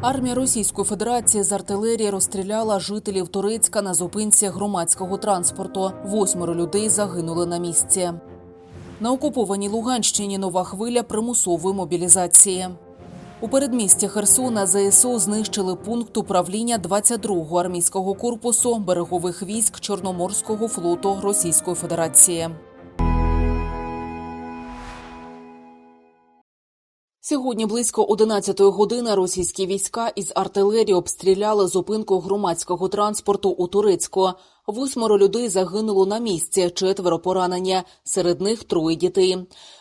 Армія Російської Федерації з артилерії розстріляла жителів Турецька на зупинці громадського транспорту. Восьмеро людей загинули на місці. На окупованій Луганщині нова хвиля примусової мобілізації. У передмісті Херсона ЗСУ знищили пункт управління 22-го армійського корпусу берегових військ Чорноморського флоту Російської Федерації. Сьогодні близько 11-ї години російські війська із артилерії обстріляли зупинку громадського транспорту у Турецьку. Восьмеро людей загинуло на місці, четверо поранені, серед них троє дітей.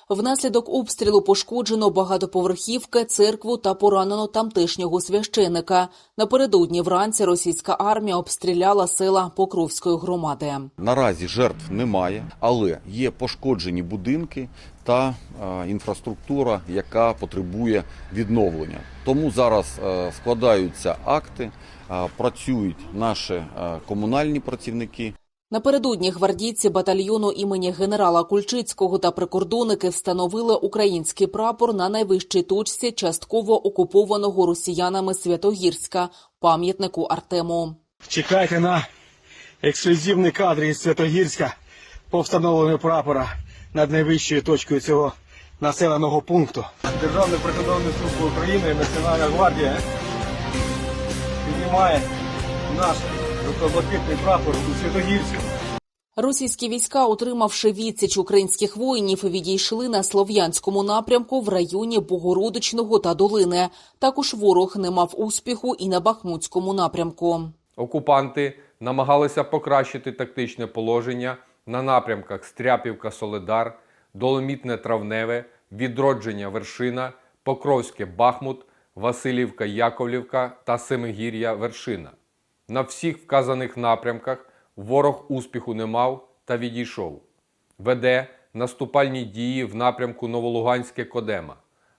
Внаслідок обстрілу пошкоджено багатоповерхівки, церкву та поранено тамтешнього священика. Напередодні вранці російська армія обстріляла села Покровської громади. Наразі жертв немає, але є пошкоджені будинки та е, інфраструктура, яка потребує відновлення. Тому зараз е, складаються акти, працюють наші комунальні працівники. Напередодні гвардійці батальйону імені генерала Кульчицького та прикордонники встановили український прапор на найвищій точці частково окупованого росіянами Святогірська пам'ятнику Артему. Чекайте на ексклюзивні кадри із Святогірська по встановленню прапора над найвищою точкою цього населеного пункту. Державна прикордонна служба України і Національна гвардія піднімає наш жовто-блакитний прапор у Святогірську. Російські війська, отримавши відсіч українських воїнів, відійшли на слов'янському напрямку в районі Богородичного та Долини. Також ворог не мав успіху і на Бахмутському напрямку. Окупанти намагалися покращити тактичне положення на напрямках Стряпівка-Соледар, Доломітне-Травневе, Відродження Вершина, Покровське Бахмут, Василівка-Яковлівка та Семигір'я-Вершина. На всіх вказаних напрямках ворог успіху не мав та відійшов. Веде наступальні дії в напрямку Новолуганське Кодема.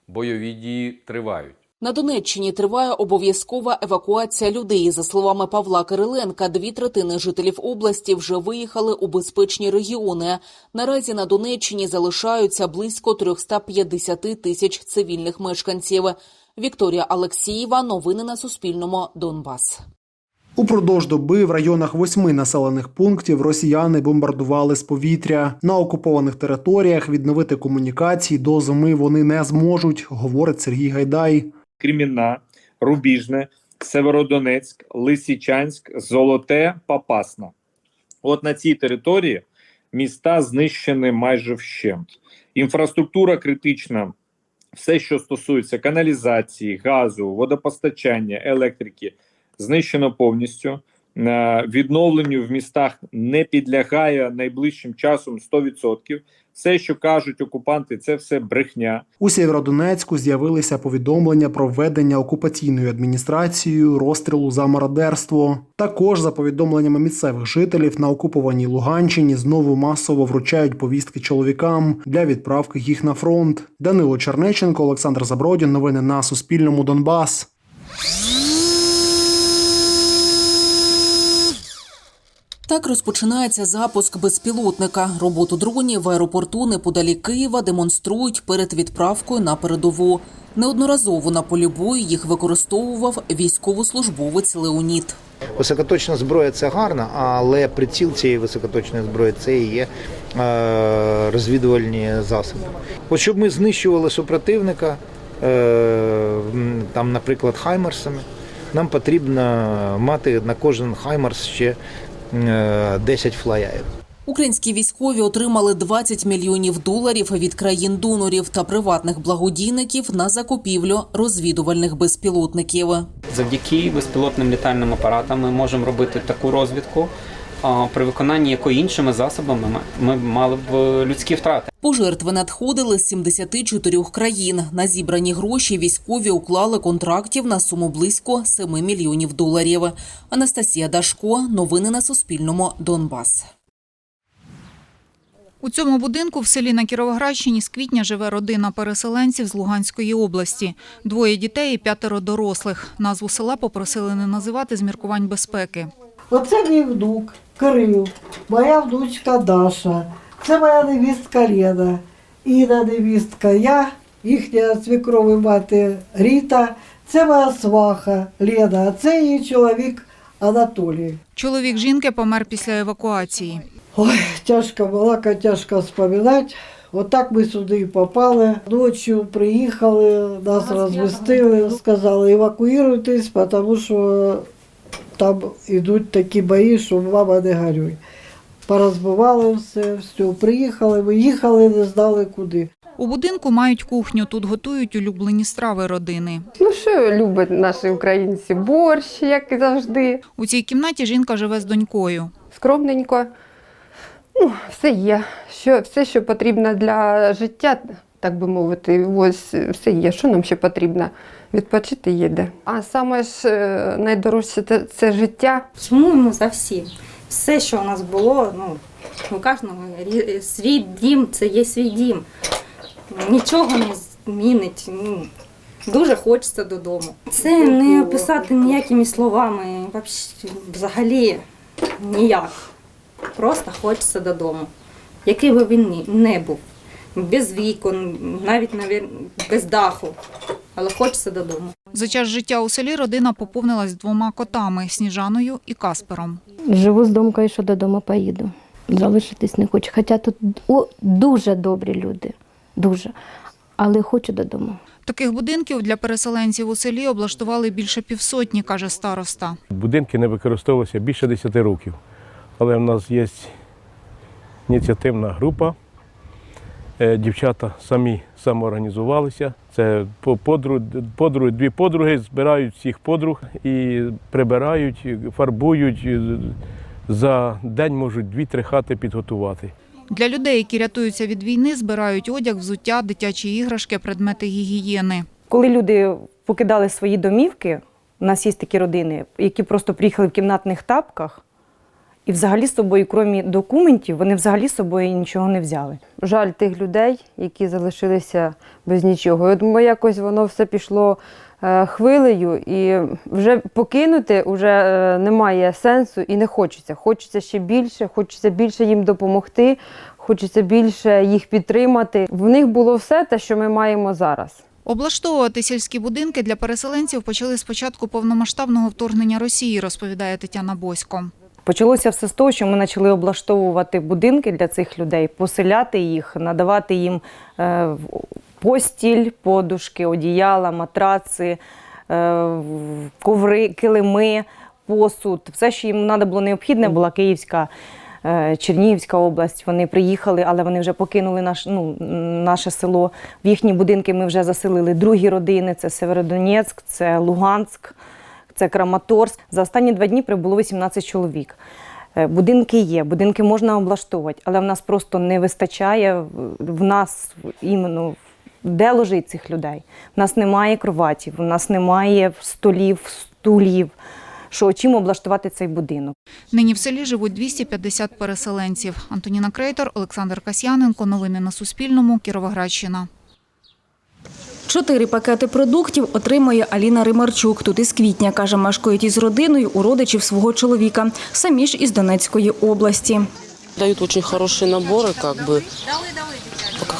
Бойові дії тривають. На Донеччині триває обов'язкова евакуація людей. За словами Павла Кириленка, дві третини жителів області вже виїхали у безпечні регіони. Наразі на Донеччині залишаються близько 350 тисяч цивільних мешканців. Вікторія Алексієва. Новини на Суспільному. Донбас. Упродовж доби в районах восьми населених пунктів росіяни бомбардували з повітря. На окупованих територіях відновити комунікації до зими вони не зможуть, говорить Сергій Гайдай. Кремінна, Рубіжне, Северодонецьк, Лисичанськ, Золоте, Попасна. От на цій території міста знищені майже вщент. Інфраструктура критична. Все, що стосується каналізації, газу, водопостачання, електрики, знищено повністю. Е, Відновленню в містах не підлягає найближчим часом 100%. Все, що кажуть окупанти, це все брехня. У Сєвєродонецьку з'явилися повідомлення про введення окупаційною адміністрацією розстрілу за мародерство. Також, за повідомленнями місцевих жителів, на окупованій Луганщині знову масово вручають повістки чоловікам для відправки їх на фронт. Данило Чернеченко, Олександр Забродін. Новини на Суспільному. Донбас. Так розпочинається запуск безпілотника. Роботу дронів в аеропорту неподалік Києва демонструють перед відправкою на передову. Неодноразово на полі бою їх використовував військовослужбовець Леонід. Високоточна зброя це гарно, але приціл цієї високоточної зброї це і є е, розвідувальні засоби. От щоб ми знищували супротивника, е, там, наприклад, хаймерсами, нам потрібно мати на кожен хаймерс ще 10 флаяїв. Українські військові отримали 20 мільйонів доларів від країн донорів та приватних благодійників на закупівлю розвідувальних безпілотників. Завдяки безпілотним літальним апаратам ми можемо робити таку розвідку, при виконанні якої іншими засобами ми- ми мали б е, людські втрати. Пожертви надходили з 74 країн. На зібрані гроші військові уклали контрактів на суму близько 7 мільйонів доларів. Анастасія Дашко. Новини на Суспільному. Донбас. У цьому будинку в селі на Кіровоградщині з квітня живе родина переселенців з Луганської області. Двоє дітей і п'ятеро дорослих. Назву села попросили не називати з міркувань безпеки. Оце мій внук Кирил, моя внучка Даша, це моя невістка Лена, Інна невістка, я їхня свекрови мати Ріта, це моя сваха Лена, а це її чоловік Анатолій. Чоловік жінки помер після евакуації. Ой, тяжко балака, тяжко вспоминати. Отак ми сюди і попали. Ночі приїхали, нас розвестили, сказали, евакуюйтесь, тому що там йдуть такі бої, що мама не горюй. Порозбивали все, все, приїхали, ми їхали, не знали куди. У будинку мають кухню. Тут готують улюблені страви родини. Ну що люблять наші українці? Борщ, як і завжди. У цій кімнаті жінка живе з донькою. Скромненько. Ну, все є. Що, все, що потрібно для життя, так би мовити, ось все є. Що нам ще потрібно? Відпочити є де. А саме ж е, найдорожче це, це життя. Сумуємо за всім. Все, що у нас було, ну, у кожного свій дім це є свій дім. Нічого не змінить. Ну, дуже хочеться додому. Це не описати ніякими словами, взагалі ніяк. Просто хочеться додому. Який би він не був. Без вікон, навіть без даху. Але хочеться додому. За час життя у селі родина поповнилась двома котами Сніжаною і Каспером. Живу з думкою, що додому поїду. Залишитись не хочу. Хоча тут о, дуже добрі люди, дуже. Але хочу додому. Таких будинків для переселенців у селі облаштували більше півсотні, каже староста. Будинки не використовувалися більше 10 років. Але в нас є ініціативна група. Е, Дівчата самі самоорганізувалися. Це по подруги, подруги, дві подруги збирають всіх подруг і прибирають, фарбують. За день можуть дві-три хати підготувати. Для людей, які рятуються від війни, збирають одяг, взуття, дитячі іграшки, предмети гігієни. Коли люди покидали свої домівки, у нас є такі родини, які просто приїхали в кімнатних тапках, і взагалі з собою, крім документів, вони взагалі з собою нічого не взяли. Жаль тих людей, які залишилися без нічого. Я думаю, якось воно все пішло е, хвилею, і вже покинути вже е, немає сенсу і не хочеться. Хочеться ще більше, хочеться більше їм допомогти, хочеться більше їх підтримати. В них було все те, що ми маємо зараз. Облаштовувати сільські будинки для переселенців почали з початку повномасштабного вторгнення Росії, розповідає Тетяна Босько. Почалося все з того, що ми почали облаштовувати будинки для цих людей, поселяти їх, надавати їм е, постіль, подушки, одіяла, матраци, е, коври, килими, посуд. Все, що їм треба було необхідне, була Київська. е, Чернігівська область, вони приїхали, але вони вже покинули наш, ну, наше село. В їхні будинки ми вже заселили другі родини: це Северодонецьк, це Луганськ, це Краматорськ. За останні два дні прибуло 18 чоловік. Е, Будинки є, будинки можна облаштовувати, але в нас просто не вистачає в- нас іменно де ложить цих людей. В нас немає кроватів, у нас немає столів, стулів. Що чим облаштувати цей будинок? Нині в селі живуть 250 переселенців. Антоніна Крейтор, Олександр Касьяненко. Новини на Суспільному. Кіровоградщина. Чотири пакети продуктів отримує Аліна Римарчук. Тут із квітня, каже, мешкають із родиною у родичів свого чоловіка, самі ж із Донецької області. Дают очень хорошие наборы, как бы.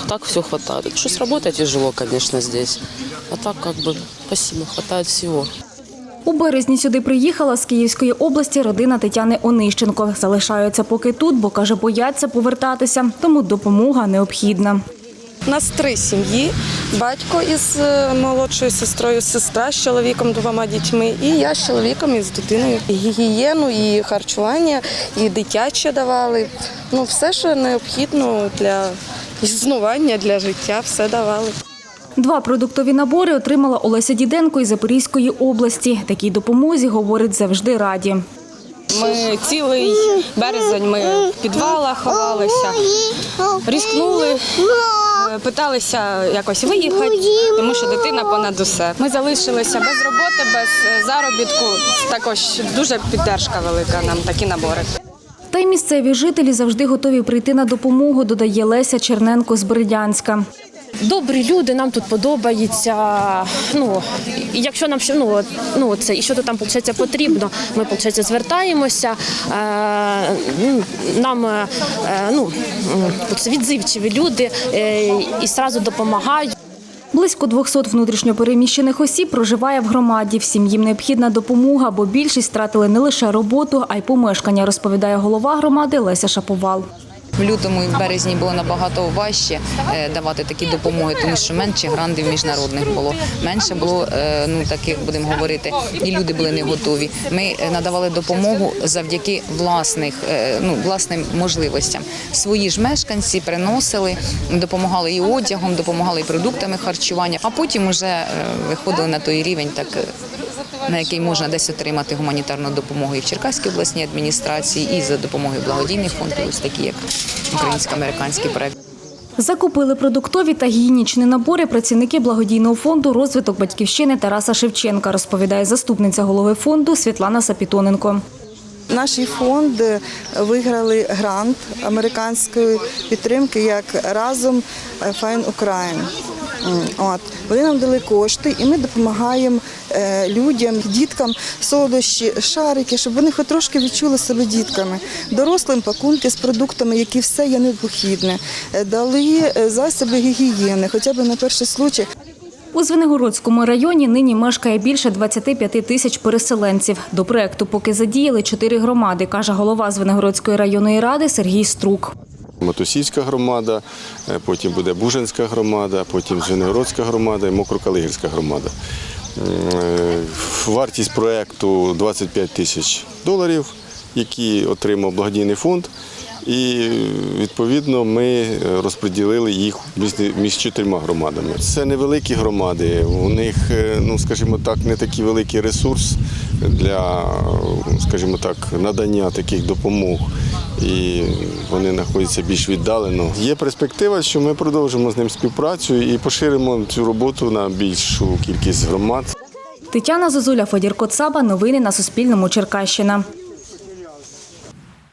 Так все хватает. Что с работой тяжело, конечно, здесь. А так, как бы, спасибо, хватает всего. У березні сюди приїхала з Київської області родина Тетяни Онищенко. Залишаються поки тут, бо каже, бояться повертатися, тому допомога необхідна. У нас три сім'ї: батько із е, молодшою сестрою, сестра з чоловіком, двома дітьми, і я з чоловіком і з дитиною. І гігієну, і харчування, і дитяче давали. Ну, все, що необхідно для існування, для життя, все давали. Два продуктові набори отримала Олеся Діденко із Запорізької області. Такій допомозі, говорить, завжди раді. Ми цілий березень ми в підвалах ховалися, різкнули, питалися якось виїхати, тому що дитина понад усе. Ми залишилися без роботи, без е, заробітку. Також дуже піддержка велика нам такі набори. Та й місцеві жителі завжди готові прийти на допомогу, додає Леся Черненко з Бердянська. Добрі люди, нам тут подобається. Ну, якщо нам ну, ну, це, і що то там виходить, потрібно, ми виходить, звертаємося. Е, нам е, ну, відзивчиві люди е, і одразу допомагають. Близько 200 внутрішньопереміщених осіб проживає в громаді. Всім їм необхідна допомога, бо більшість втратили не лише роботу, а й помешкання, розповідає голова громади Леся Шаповал. В лютому і в березні було набагато важче е, давати такі допомоги, тому що менше грандів міжнародних було. Менше було е, ну таких, будемо говорити, і люди були не готові. Ми е, надавали допомогу завдяки власних ну власним можливостям. Свої ж мешканці приносили, допомагали і одягом, допомагали і продуктами харчування, а потім вже виходили на той рівень, так на який можна десь отримати гуманітарну допомогу і в Черкаській обласній адміністрації, і за допомогою благодійних фондів, ось такі як українсько-американський проект. Закупили продуктові та гігієнічні набори працівники благодійного фонду розвиток батьківщини Тараса Шевченка, розповідає заступниця голови фонду Світлана Сапітоненко. Наш фонд виграли грант американської підтримки як разом Fine Ukraine. От вони нам дали кошти, і ми допомагаємо е, людям, діткам солодощі, шарики, щоб вони хоч трошки відчули себе дітками. Дорослим пакунки з продуктами, які все є необхідне. Е, Дали е, засоби гігієни, хоча б на перший случай. У Звенигородському районі нині мешкає більше 25 тисяч переселенців. До проекту поки задіяли чотири громади, каже голова Звенигородської районної ради Сергій Струк. Матусівська громада, е, потім буде Бужанська громада, потім Звенигородська громада і Мокрокалигірська громада. Е, Вартість проєкту 25 тисяч доларів, які отримав благодійний фонд. І відповідно ми розподілили їх між, чотирма громадами. Це невеликі громади, у них, е, ну скажімо так, не такий великий ресурс для, скажімо так, надання таких допомог. І вони знаходяться більш віддалено. Є перспектива, що ми продовжимо з ним співпрацю і поширимо цю роботу на більшу кількість громад. Тетяна Зозуля, Федір Коцаба. Новини на Суспільному. Черкащина.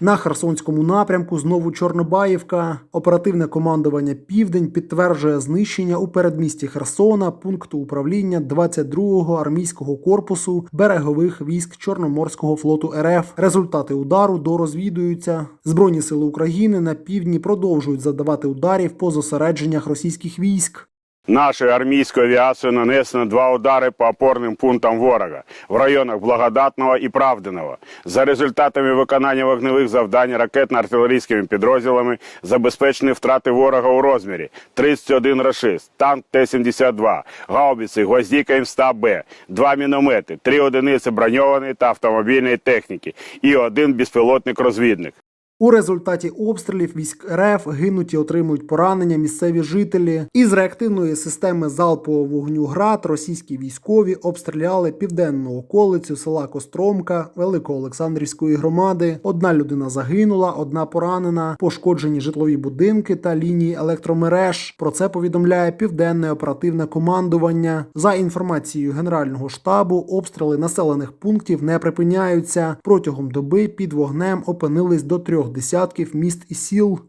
На Херсонському напрямку знову Чорнобаївка. Оперативне командування Південь підтверджує знищення у передмісті Херсона пункту управління 22-го армійського корпусу берегових військ Чорноморського флоту РФ. Результати удару дорозвідуються. Збройні сили України на півдні продовжують завдавати ударів по зосередженнях російських військ. Нашою армійською авіацією нанесено два удари по опорним пунктам ворога в районах Благодатного і Правдиного. За результатами виконання вогневих завдань ракетно-артилерійськими підрозділами забезпечені втрати ворога у розмірі 31 рашист, танк Т-72, гаубиці Гвоздіка М100Б, два міномети, три одиниці броньованої та автомобільної техніки і один безпілотник-розвідник. У результаті обстрілів військ РФ гинуть і отримують поранення місцеві жителі. Із реактивної системи залпового вогню ГРАД російські військові обстріляли південну околицю села Костромка Великоолександрівської громади. Одна людина загинула, одна поранена, пошкоджені житлові будинки та лінії електромереж. Про це повідомляє південне оперативне командування. За інформацією Генерального штабу, обстріли населених пунктів не припиняються. Протягом доби під вогнем опинились до трьох десятків міст і сіл.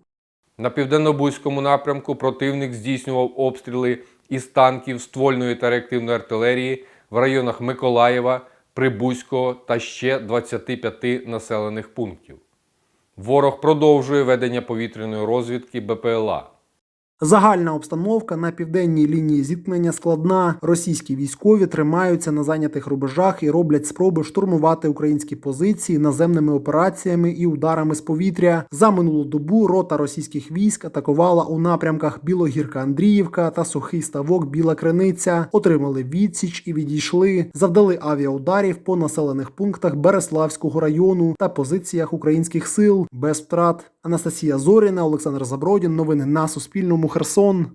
На південно-бузькому напрямку противник здійснював обстріли із танків, ствольної та реактивної артилерії в районах Миколаєва, Прибузького та ще 25 населених пунктів. Ворог продовжує ведення повітряної розвідки БПЛА. Загальна обстановка на південній лінії зіткнення складна. Російські військові тримаються на зайнятих рубежах і роблять спроби штурмувати українські позиції наземними операціями і ударами з повітря. За минулу добу рота російських військ атакувала у напрямках Білогірка-Андріївка та Сухий Ставок Біла Криниця. Отримали відсіч і відійшли. Завдали авіаударів по населених пунктах Береславського району та позиціях українських сил без втрат. Анастасія Зоріна, Олександр Забродін. Новини на Суспільному. Херсон.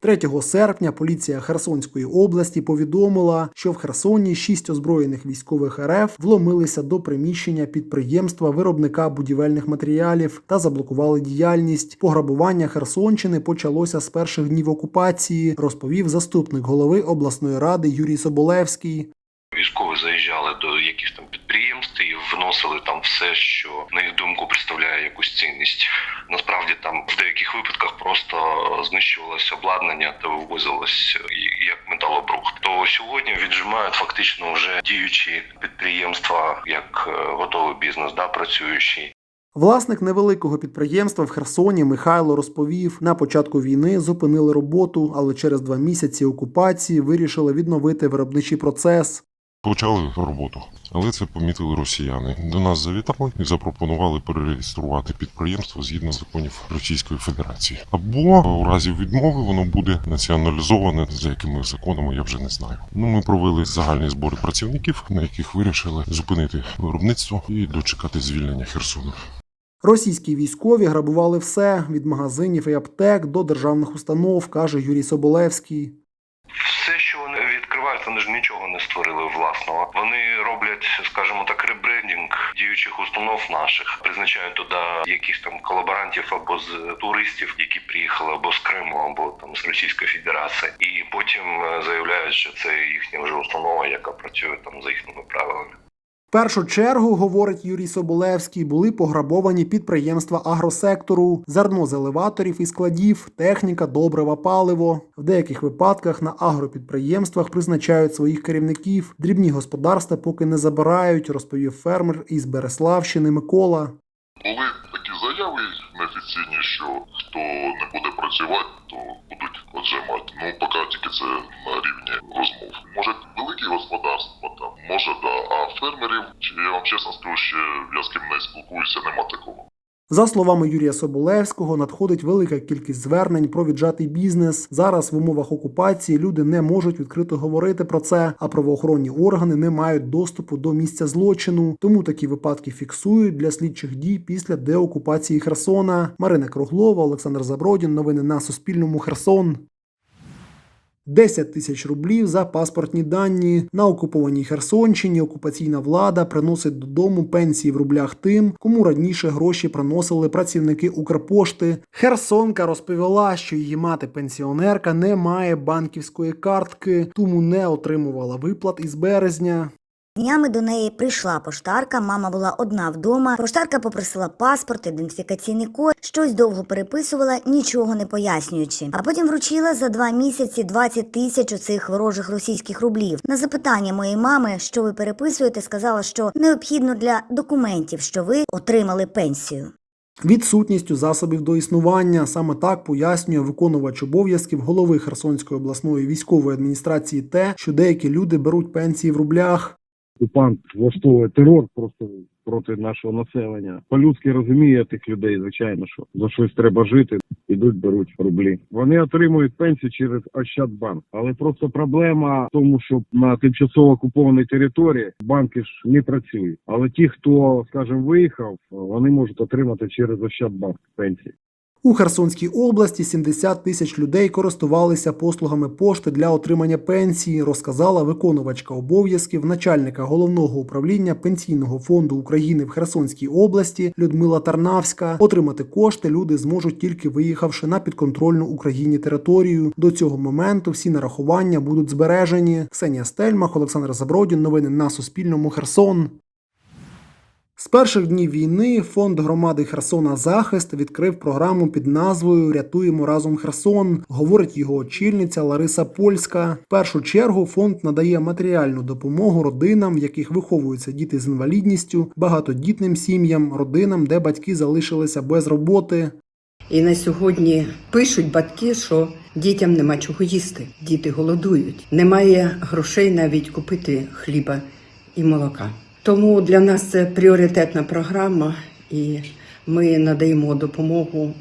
3 серпня поліція Херсонської області повідомила, що в Херсоні шість озброєних військових РФ вломилися до приміщення підприємства виробника будівельних матеріалів та заблокували діяльність. Пограбування Херсонщини почалося з перших днів окупації, розповів заступник голови обласної ради Юрій Соболевський. Вносили там все, що на їх думку представляє якусь цінність. Насправді там в деяких випадках просто знищувалося обладнання та вивозилось як металобрухт. То сьогодні віджимають фактично вже діючі підприємства як е, готовий бізнес, да працюючий. Власник невеликого підприємства в Херсоні Михайло розповів, на початку війни зупинили роботу, але через два місяці окупації вирішили відновити виробничий процес. Почали роботу, але це помітили росіяни. До нас завітали і запропонували перереєструвати підприємство згідно законів Російської Федерації. Або у разі відмови воно буде націоналізоване за якими законами, я вже не знаю. Ну ми провели загальні збори працівників, на яких вирішили зупинити виробництво і дочекати звільнення Херсону. Російські військові грабували все від магазинів і аптек до державних установ, каже Юрій Соболевський. Все, вони ж нічого не створили власного. Вони роблять, скажімо так, ребрендінг діючих установ наших, призначають туди якихось там колаборантів або з туристів, які приїхали або з Криму, або там з Російської Федерації, і потім е, заявляють, що це їхня вже установа, яка працює там за їхніми правилами. В першу чергу, говорить Юрій Соболевський, були пограбовані підприємства агросектору, зерно з елеваторів і складів, техніка, добрива, паливо. В деяких випадках на агропідприємствах призначають своїх керівників. Дрібні господарства поки не забирають, розповів фермер із Береславщини Микола. Були такі заяви неофіційні, що хто не буде працювати, то будуть отжимати. Ну, поки тільки це на рівні розмов. Може, великі господарства там, може, да. Фермерів, я вам чесно скажу, ще я з ким не спілкуюся, нема такого. За словами Юрія Соболевського, надходить велика кількість звернень про віджатий бізнес. Зараз в умовах окупації люди не можуть відкрито говорити про це, а правоохоронні органи не мають доступу до місця злочину. Тому такі випадки фіксують для слідчих дій після деокупації Херсона. Марина Круглова, Олександр Забродін. Новини на Суспільному. Херсон. 10 тисяч рублів за паспортні дані на окупованій Херсонщині. Окупаційна влада приносить додому пенсії в рублях тим, кому раніше гроші приносили працівники Укрпошти. Херсонка розповіла, що її мати пенсіонерка не має банківської картки, тому не отримувала виплат із березня. Днями до неї прийшла поштарка, мама була одна вдома. Поштарка попросила паспорт, ідентифікаційний код, щось довго переписувала, нічого не пояснюючи. А потім вручила за два місяці 20 тисяч оцих ворожих російських рублів. На запитання моєї мами, що ви переписуєте, сказала, що необхідно для документів, що ви отримали пенсію. Відсутністю засобів до існування саме так пояснює виконувач обов'язків голови Херсонської обласної військової адміністрації те, що деякі люди беруть пенсії в рублях. Окупант влаштовує терор просто проти нашого населення. По-людськи розуміє тих людей, звичайно, що за щось треба жити, ідуть, беруть рублі. Вони отримують пенсію через Ощадбанк. Але просто проблема в тому, що на тимчасово окупованій території банки ж не працюють. Але ті, хто, скажімо, виїхав, вони можуть отримати через Ощадбанк пенсії. У Херсонській області 70 тисяч людей користувалися послугами пошти для отримання пенсії, розказала виконувачка обов'язків начальника головного управління пенсійного фонду України в Херсонській області Людмила Тарнавська. Отримати кошти люди зможуть тільки виїхавши на підконтрольну Україні територію. До цього моменту всі нарахування будуть збережені. Ксенія Стельмах, Олександр Забродін. Новини на Суспільному. Херсон. З перших днів війни фонд громади Херсона Захист відкрив програму під назвою Рятуємо разом Херсон, говорить його очільниця Лариса Польська. В першу чергу фонд надає матеріальну допомогу родинам, в яких виховуються діти з інвалідністю, багатодітним сім'ям, родинам, де батьки залишилися без роботи. І на сьогодні пишуть батьки, що дітям нема чого їсти. Діти голодують. Немає грошей навіть купити хліба і молока. Тому для нас це пріоритетна програма, і ми надаємо допомогу,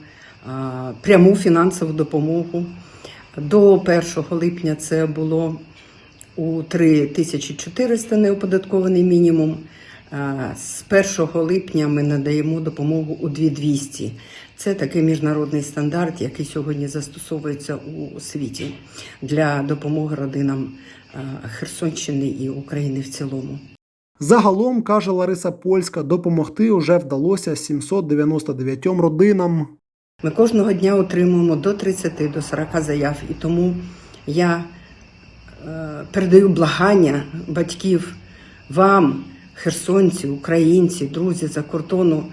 пряму фінансову допомогу. До 1 липня це було у 3400 неоподаткований мінімум. З 1 липня ми надаємо допомогу у 2200. Це такий міжнародний стандарт, який сьогодні застосовується у світі для допомоги родинам Херсонщини і України в цілому. Загалом, каже Лариса Польська, допомогти уже вдалося 799 родинам. Ми кожного дня отримуємо до 30 до 40 заяв, і тому я е, передаю благання батьків вам, херсонці, українці, друзі за кордону,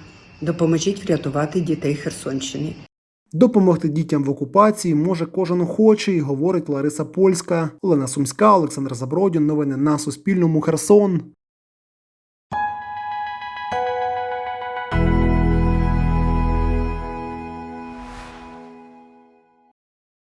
допоможіть врятувати дітей Херсонщини. Допомогти дітям в окупації може кожен охочий, говорить Лариса Польська. Олена Сумська, Олександр Забродін. Новини на Суспільному. Херсон.